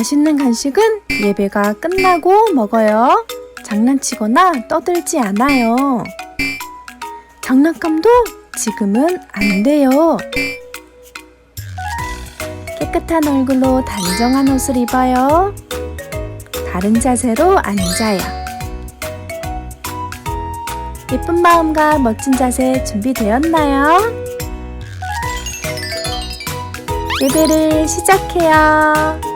맛있는 간식은 예배가 끝나고 먹어요. 장난치거나 떠들지 않아요. 장난감도 지금은 안 돼요. 깨끗한 얼굴로 단정한 옷을 입어요. 바른 자세로 앉아요. 예쁜 마음과 멋진 자세 준비되었나요? 예배를 시작해요.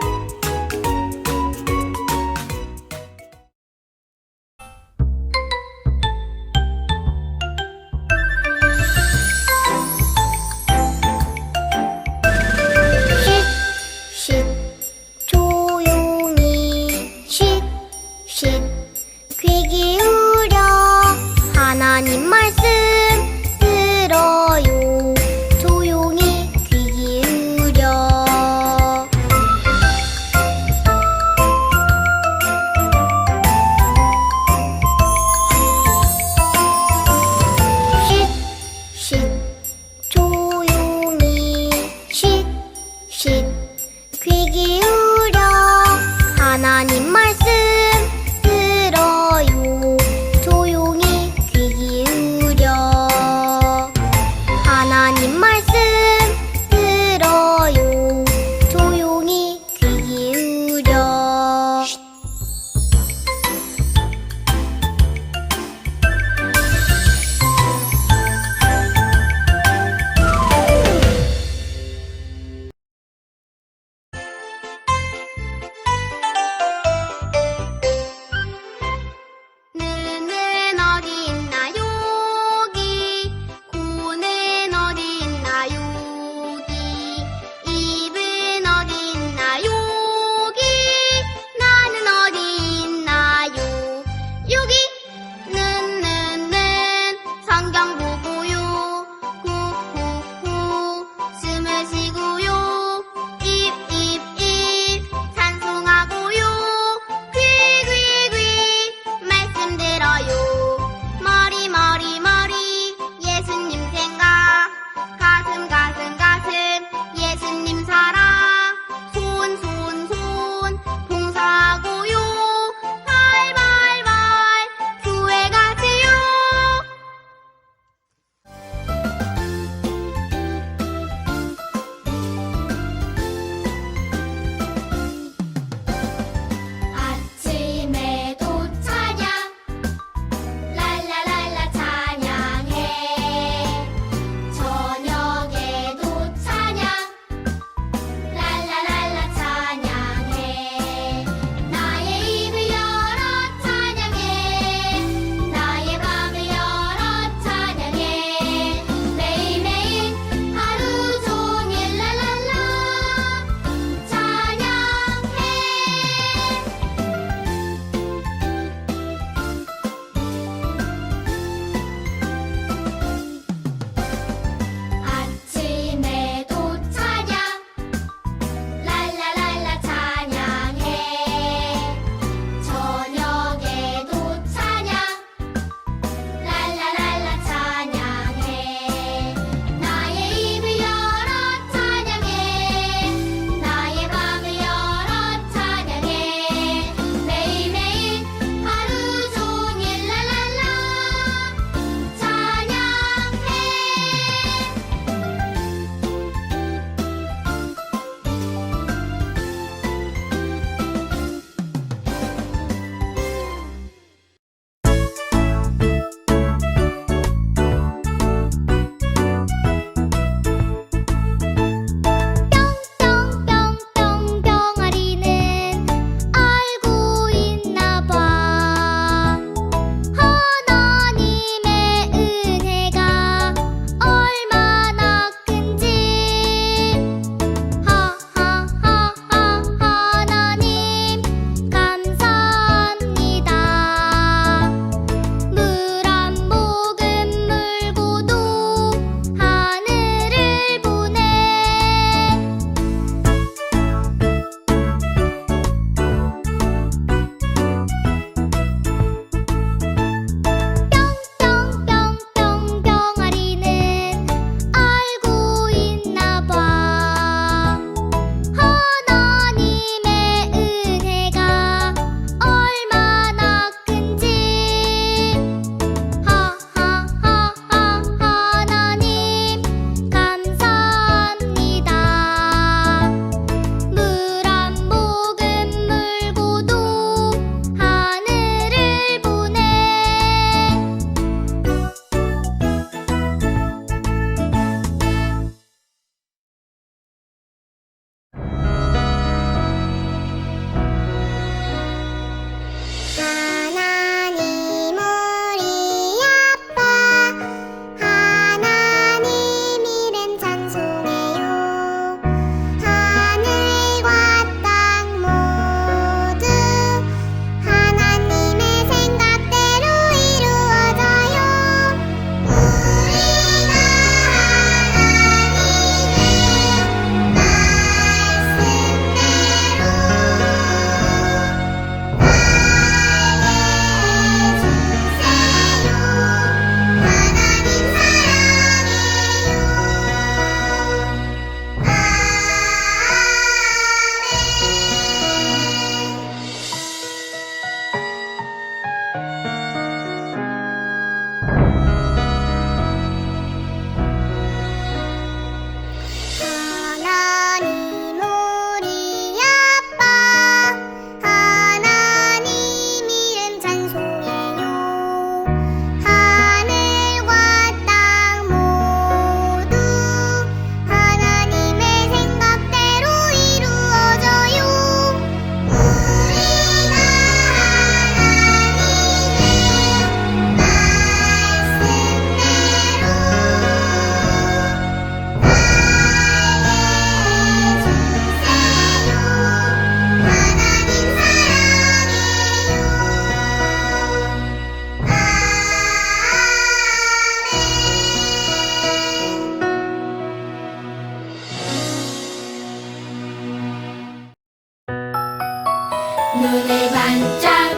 눈을 반짝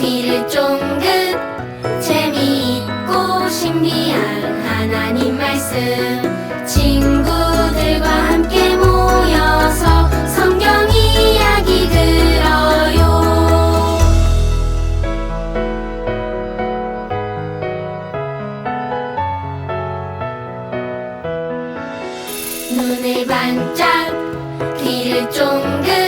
귀를 쫑긋 재미있고 신비한 하나님 말씀. 친구들과 함께 모여서 성경 이야기 들어요. 눈을 반짝 귀를 쫑긋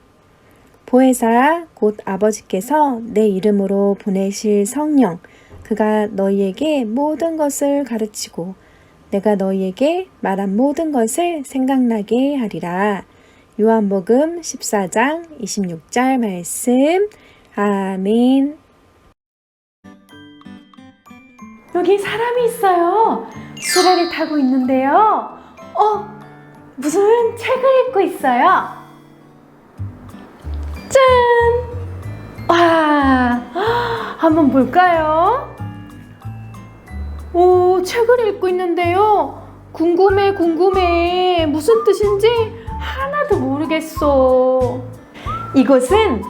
보혜사 곧 아버지께서 내 이름으로 보내실 성령 그가 너희에게 모든 것을 가르치고 내가 너희에게 말한 모든 것을 생각나게 하리라. 요한복음 14장 26절 말씀. 아멘. 여기 사람이 있어요. 수레를 타고 있는데요. 어, 무슨 책을 읽고 있어요. 짠! 와, 한번 볼까요? 오, 책을 읽고 있는데요. 궁금해, 궁금해. 무슨 뜻인지 하나도 모르겠어. 이곳은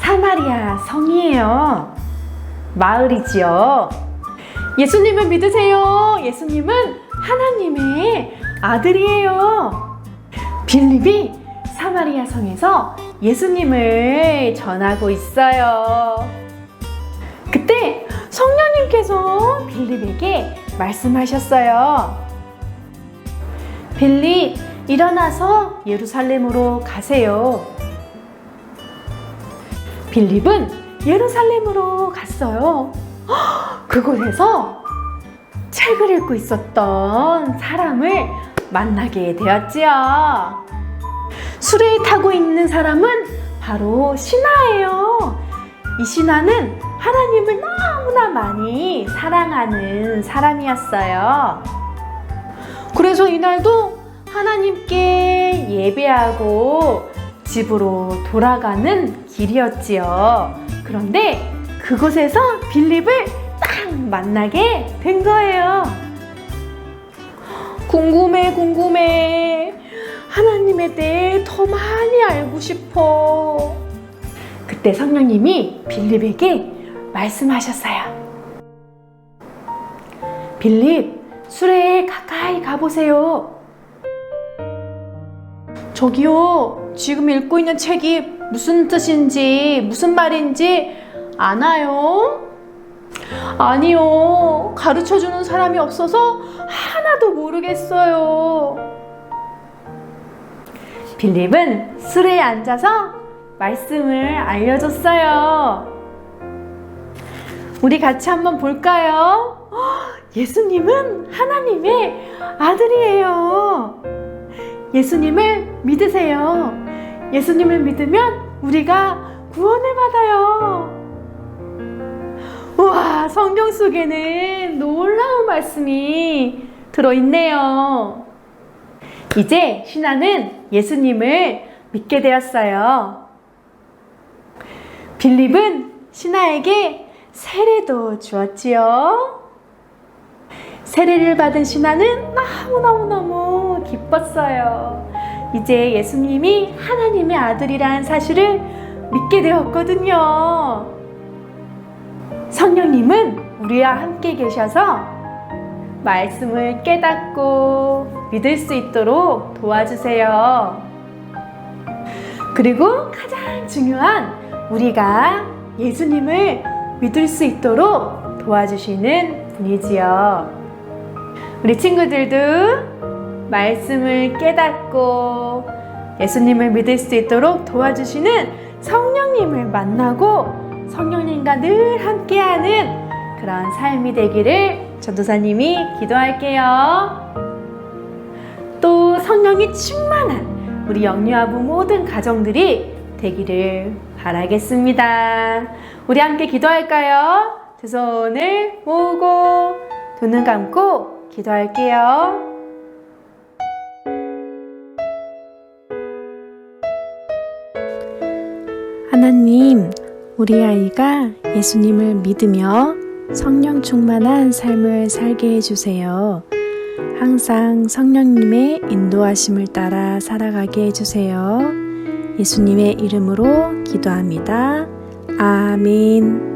사마리아 성이에요. 마을이지요. 예수님을 믿으세요. 예수님은 하나님의 아들이에요. 빌립이 사마리아 성에서 예수님을 전하고 있어요. 그때 성령님께서 빌립에게 말씀하셨어요. 빌립, 일어나서 예루살렘으로 가세요. 빌립은 예루살렘으로 갔어요. 그곳에서 책을 읽고 있었던 사람을 만나게 되었지요. 수레에 타고 있는 사람은 바로 신하예요. 이 신하는 하나님을 너무나 많이 사랑하는 사람이었어요. 그래서 이날도 하나님께 예배하고 집으로 돌아가는 길이었지요. 그런데 그곳에서 빌립을 딱 만나게 된 거예요. 궁금해, 궁금해. 하나님에 대해 더 많이 알고 싶어. 그때 성령님이 빌립에게 말씀하셨어요. 빌립, 수레에 가까이 가보세요. 저기요, 지금 읽고 있는 책이 무슨 뜻인지, 무슨 말인지 아나요? 아니요, 가르쳐 주는 사람이 없어서 하나도 모르겠어요. 빌립은 수레에 앉아서 말씀을 알려줬어요. 우리 같이 한번 볼까요? 헉, 예수님은 하나님의 아들이에요. 예수님을 믿으세요. 예수님을 믿으면 우리가 구원을 받아요. 우와, 성경 속에는 놀라운 말씀이 들어있네요. 이제 신하는 예수님을 믿게 되었어요. 빌립은 신하에게 세례도 주었지요. 세례를 받은 신하는 너무너무너무 기뻤어요. 이제 예수님이 하나님의 아들이라는 사실을 믿게 되었거든요. 성령님은 우리와 함께 계셔서 말씀을 깨닫고 믿을 수 있도록 도와주세요. 그리고 가장 중요한 우리가 예수님을 믿을 수 있도록 도와주시는 분이지요. 우리 친구들도 말씀을 깨닫고 예수님을 믿을 수 있도록 도와주시는 성령님을 만나고 성령님과 늘 함께하는 그런 삶이 되기를 전도사님이 기도할게요. 또 성령이 충만한 우리 영유아부 모든 가정들이 되기를 바라겠습니다. 우리 함께 기도할까요? 두 손을 모으고 두 눈 감고 기도할게요. 하나님, 우리 아이가 예수님을 믿으며 성령 충만한 삶을 살게 해주세요. 항상 성령님의 인도하심을 따라 살아가게 해주세요. 예수님의 이름으로 기도합니다. 아멘.